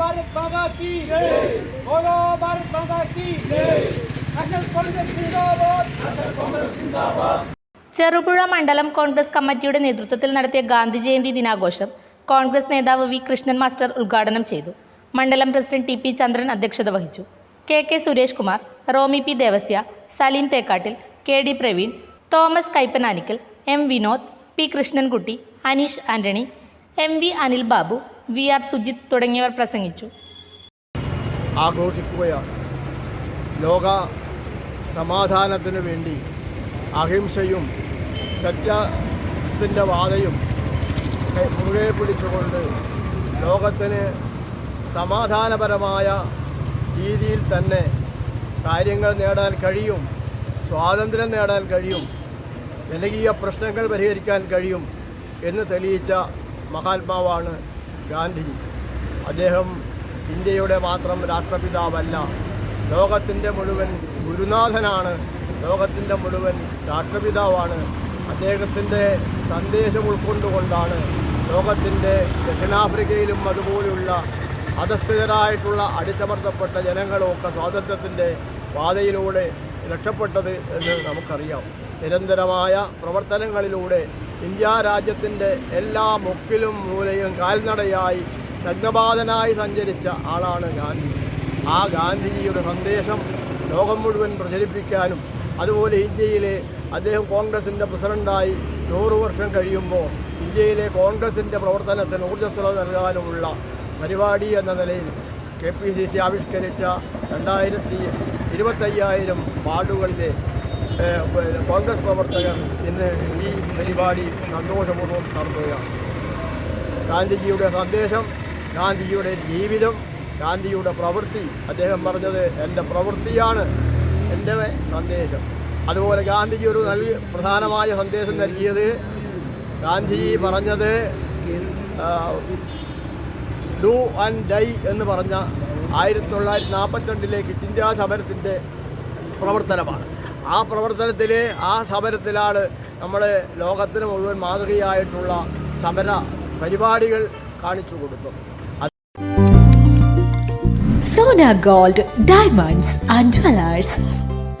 भारत माता की बोलो भारत माता की नेशनल कांग्रेस जिंदाबाद नेशनल कांग्रेस जिंदाबाद ചെറുപുഴ മണ്ഡലം കോൺഗ്രസ് കമ്മിറ്റിയുടെ നേതൃത്വത്തിൽ നടത്തിയ ഗാന്ധി ജയന്തി ദിനാഘോഷം കോൺഗ്രസ് നേതാവ് വി കൃഷ്ണൻ മാസ്റ്റർ ഉദ്ഘാടനം ചെയ്തു മണ്ഡലം പ്രസിഡന്റ് ടി പി ചന്ദ്രൻ അധ്യക്ഷത വഹിച്ചു K K Suresh Kumar Romy P Devasya Saleem Thekkattil K D Praveen Thomas Kaippananickal M Vinod P Krishnankutty Aneesh Antony M V Anil Babu V R Sujith തുടങ്ങിയവർ പ്രസംഗിച്ചു. ആഘോഷിക്കുകയാണ് ലോക സമാധാനത്തിന് വേണ്ടി അഹിംസയും സത്യത്തിന്റെ വാതയും മുറുകെ പിടിച്ചുകൊണ്ട് ലോകത്തിന് സമാധാനപരമായ രീതിയിൽ തന്നെ കാര്യങ്ങൾ നേടാൻ കഴിയും സ്വാതന്ത്ര്യം നേടാൻ കഴിയും ജനകീയ പ്രശ്നങ്ങൾ പരിഹരിക്കാൻ കഴിയും എന്ന് തെളിയിച്ച മഹാത്മാവാണ് ഗാന്ധിജി. അദ്ദേഹം ഇന്ത്യയുടെ മാത്രം രാഷ്ട്രപിതാവല്ല ലോകത്തിന്റെ മുഴുവൻ ഗുരുനാഥനാണ് ലോകത്തിന്റെ മുഴുവൻ രാഷ്ട്രപിതാവാണ്. അദ്ദേഹത്തിന്റെ സന്ദേശം ഉൾക്കൊണ്ടുകൊണ്ടാണ് ലോകത്തിന്റെ ദക്ഷിണാഫ്രിക്കയിലും അതുപോലെയുള്ള അധസ്ഥിതരായിട്ടുള്ള അടിച്ചമർത്തപ്പെട്ട ജനങ്ങളുമൊക്കെ സ്വാതന്ത്ര്യത്തിന്റെ പാതയിലൂടെ രക്ഷപ്പെട്ടത് എന്ന് നമുക്കറിയാം. നിരന്തരമായ പ്രവർത്തനങ്ങളിലൂടെ ഇന്ത്യ രാജ്യത്തിന്റെ എല്ലാ മുക്കിലും മൂലയും കാൽനടയായി നഗ്നപാതനായി സഞ്ചരിച്ച ആളാണ് ഗാന്ധി. ആ ഗാന്ധിജിയുടെ സന്ദേശം ലോകം മുഴുവൻ പ്രചരിപ്പിക്കാനും അതുപോലെ ഇന്ത്യയിലെ അദ്ദേഹം കോൺഗ്രസിന്റെ പ്രസിഡന്റായി നൂറ് വർഷം കഴിയുമ്പോൾ ഇന്ത്യയിലെ കോൺഗ്രസിന്റെ പ്രവർത്തനത്തിന് ഊർജസ്വലത നൽകാനുമുള്ള പരിപാടി എന്ന നിലയിൽ കെ പി സി സി ആവിഷ്കരിച്ച രണ്ടായിരത്തി ഇരുപത്തയ്യായിരം വാർഡുകളിലെ കോൺഗ്രസ് പ്രവർത്തകർ ഇന്ന് ഈ പരിപാടി സന്തോഷപൂർവം നടത്തുകയാണ്. ഗാന്ധിജിയുടെ സന്ദേശം ഗാന്ധിജിയുടെ ജീവിതം ഗാന്ധിജിയുടെ പ്രവൃത്തി അദ്ദേഹം പറഞ്ഞത് എന്റെ പ്രവൃത്തിയാണ് എന്റെ സന്ദേശം അതുപോലെ ഗാന്ധിജി ഒരു നൽകി പ്രധാനമായ സന്ദേശം നൽകിയത് ഗാന്ധിജി പറഞ്ഞത് ഡു ആൻഡ് ഡൈ എന്ന് പറഞ്ഞ ആയിരത്തി തൊള്ളായിരത്തി നാൽപ്പത്തിരണ്ടിലെ ക്വിറ്റ് ഇന്ത്യ സമരത്തിന്റെ പ്രവർത്തനമാണ്. ആ പ്രവർത്തനത്തിൽ ആ സമരത്തിലാണ് നമ്മൾ ലോകത്തിന് മുഴുവൻ മാതൃകയായിട്ടുള്ള സമര പരിപാടികൾ കാണിച്ചു കൊടുത്തു. Sona gold diamonds and jewellers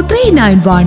three nine one